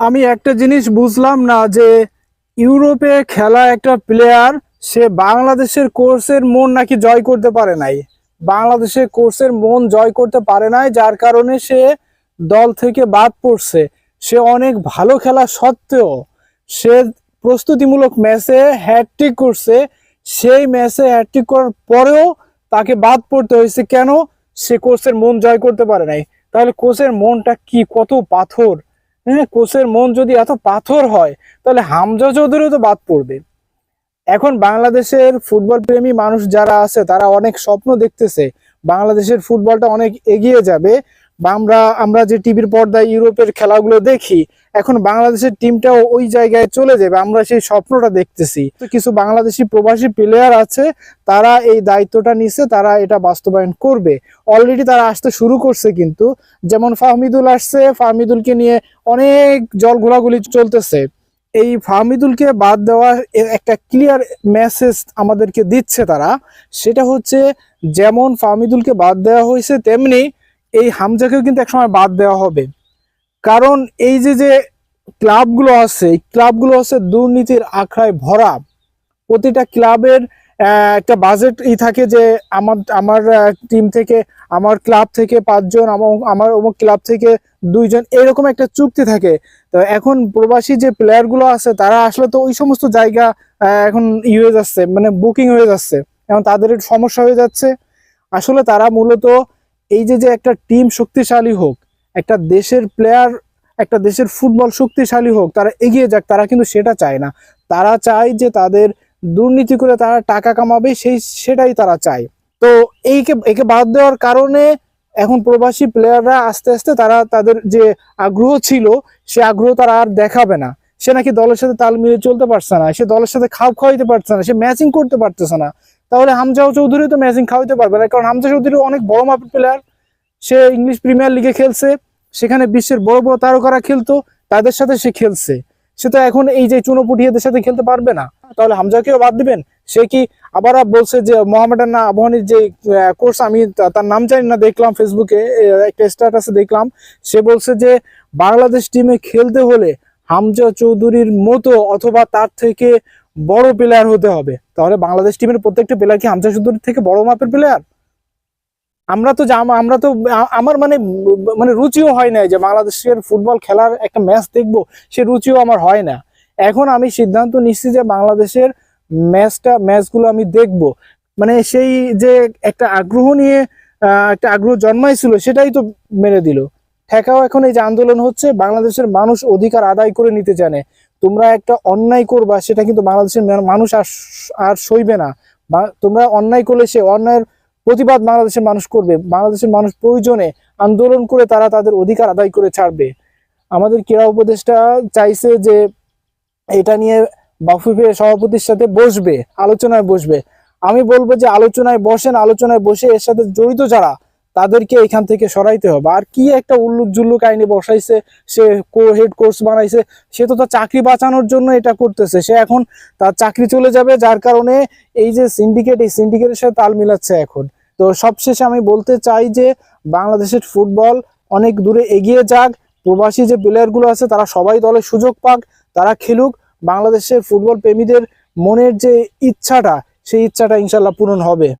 আমি একটা জিনিস বুঝলাম না যে ইউরোপে খেলা একটা প্লেয়ার সে বাংলাদেশের কোর্সের মন নাকি জয় করতে পারে নাই। বাংলাদেশের কোর্সের মন জয় করতে পারে নাই, যার কারণে সে দল থেকে বাদ পড়ছে। সে অনেক ভালো খেলা সত্ত্বেও সে প্রস্তুতিমূলক ম্যাচে হ্যাটট্রিক করছে। সেই ম্যাচে হ্যাটট্রিক করার পরেও তাকে বাদ পড়তে হয়েছে। কেন? সে কোচের মন জয় করতে পারে নাই। তাহলে কোচের মনটা কি? কত পাথর? হ্যাঁ কোচের মন যদি এত পাথর হয়, তাহলে হামজা চৌধুরীও তো বাদ পড়বে। এখন বাংলাদেশের ফুটবল প্রেমী মানুষ যারা আছে, তারা অনেক স্বপ্ন দেখতেছে, বাংলাদেশের ফুটবলটা অনেক এগিয়ে যাবে। বা আমরা আমরা যে টিভির পর্দায় ইউরোপের খেলাগুলো দেখি, এখন বাংলাদেশের টিমটাও ওই জায়গায় চলে যাবে, আমরা সেই স্বপ্নটা দেখতেছি। তো কিছু বাংলাদেশি প্রবাসী প্লেয়ার আছে, তারা এই দায়িত্বটা নিচ্ছে তারা এটা বাস্তবায়ন করবে। অলরেডি তারা আসতে শুরু করছে কিন্তু, যেমন ফাহমিদুল আসছে, ফাহমিদুলকে নিয়ে অনেক জল ঘোলাগুলি চলতেছে। এই ফাহমিদুলকে বাদ দেওয়া একটা ক্লিয়ার মেসেজ আমাদেরকে দিচ্ছে তারা, সেটা হচ্ছে, যেমন ফাহমিদুলকে বাদ দেওয়া হয়েছে, তেমনি এই হামজাকেও কিন্তু একসময় বাদ দেওয়া হবে। কারণ এই যে যে ক্লাবগুলো আছে, এই ক্লাবগুলো আছে দুর্নীতির আখড়ায় ভরা। প্রতিটা ক্লাবের একটা বাজেট ই থাকে যে, আমার আমার টিম থেকে, আমার ক্লাব থেকে পাঁচজন আমার অমুক ক্লাব থেকে দুইজন, এরকম একটা চুক্তি থাকে। তো এখন প্রবাসী যে প্লেয়ারগুলো আছে, তারা আসলে তো ওই সমস্ত জায়গা এখন ই হয়ে যাচ্ছে মানে বুকিং হয়ে যাচ্ছে। এবং তাদের সমস্যা হয়ে যাচ্ছে। আসলে তারা মূলত এই যে যে একটা টিম শক্তিশালী হোক, একটা দেশের প্লেয়ার একটা দেশের ফুটবল শক্তিশালী হোক, তারা এগিয়ে যাক, তারা কিন্তু সেটা চায় না। তারা চায় যে তাদের দুর্নীতি করে তারা টাকা কামাবে, সেই সেটাই তারা চায়। তো এইকে, একে বাদ দেওয়ার কারণে এখন প্রবাসী প্লেয়াররা আস্তে আস্তে তারা তাদের যে আগ্রহ ছিল, সে আগ্রহ তারা আর দেখাবে না। সে নাকি দলের সাথে তাল মিলিয়ে চলতে পারছে না, সে দলের সাথে খাপ খাওয়াইতে পারছে না, সে ম্যাচিং করতে পারতেছে না। তাহলে হামজাও চৌধুরী তো ম্যাচিং খাওয়াইতে পারবে না, কারণ হামজা চৌধুরী অনেক বড় মাপের প্লেয়ার সে ইংলিশ প্রিমিয়ার লিগে খেলছে, সেখানে বিশ্বের বড় বড় তারকারা খেলতো, তাদের সাথে সে খেলছে। সে তো এখন এই যে চুনো চুনোপুটিয়াদের সাথে খেলতে পারবে না। তাহলে হামজাকেও বাদ দিবেন? সে কি আবার বলছে যে মোহামেডান না আবহানির যে কোর্স আমি তার নাম জানি না, দেখলাম ফেসবুকে একটা স্ট্যাটাসে দেখলাম। সে বলছে যে বাংলাদেশ টিমে খেলতে হলে হামজা চৌধুরীর মতো অথবা তার থেকে বড় প্লেয়ার হতে হবে। তাহলে বাংলাদেশ টিমের প্রত্যেকটা প্লেয়ার কি হামজা চৌধুরীর থেকে বড় মাপের প্লেয়ার আমরা তো আমরা তো আমার মানে মানে রুচিও হয় না যে বাংলাদেশের ফুটবল খেলার একটা ম্যাচ দেখব, সে রুচিও আমার হয় না। এখন আমি সিদ্ধান্ত নিচ্ছি যে বাংলাদেশের ম্যাচটা ম্যাচগুলো আমি দেখব। মানে সেই যে একটা আগ্রহ নিয়ে একটা আগ্রহ জন্মাইছিল, সেটাই তো মেরে দিল। ঠেকাও এখন এই যে আন্দোলন হচ্ছে, বাংলাদেশের মানুষ অধিকার আদায় করে নিতে জানে। তোমরা একটা অন্যায় করবা, সেটা কিন্তু বাংলাদেশের মানুষ আর আর সইবে না। তোমরা অন্যায় করলে সে অন্যায়ের প্রতিবাদ বাংলাদেশের মানুষ করবে। বাংলাদেশের মানুষ প্রয়োজনে আন্দোলন করে তারা তাদের অধিকার আদায় করে ছাড়বে। আমাদের ক্রীড়া উপদেষ্টা চাইছে যে এটা নিয়ে বাফুফে সভাপতির সাথে বসবে, আলোচনায় বসবে। আমি বলব যে আলোচনায় বসেন, আলোচনায় বসে এর সাথে জড়িত যারা তাদেরকে এখান থেকে সরাইতে হবে। আর কি একটা উল্লুক জুল্লুক আইনে বসাইছে, সে কো, হেড কোর্স বানাইছে, সে তো তার চাকরি বাঁচানোর জন্য এটা করতেছে। সে এখন তার চাকরি চলে যাবে, যার কারণে এই যে সিন্ডিকেট এই সিন্ডিকেটের সাথে তাল মিলাচ্ছে এখন। তো সবশেষে আমি বলতে চাই যে, বাংলাদেশের ফুটবল অনেক দূরে এগিয়ে যাক। প্রবাসী যে প্লেয়ারগুলো আছে, তারা সবাই দলে সুযোগ পাক, তারা খেলুক। বাংলাদেশের ফুটবল প্রেমীদের মনের যে ইচ্ছাটা, সেই ইচ্ছাটা ইনশাল্লাহ পূরণ হবে।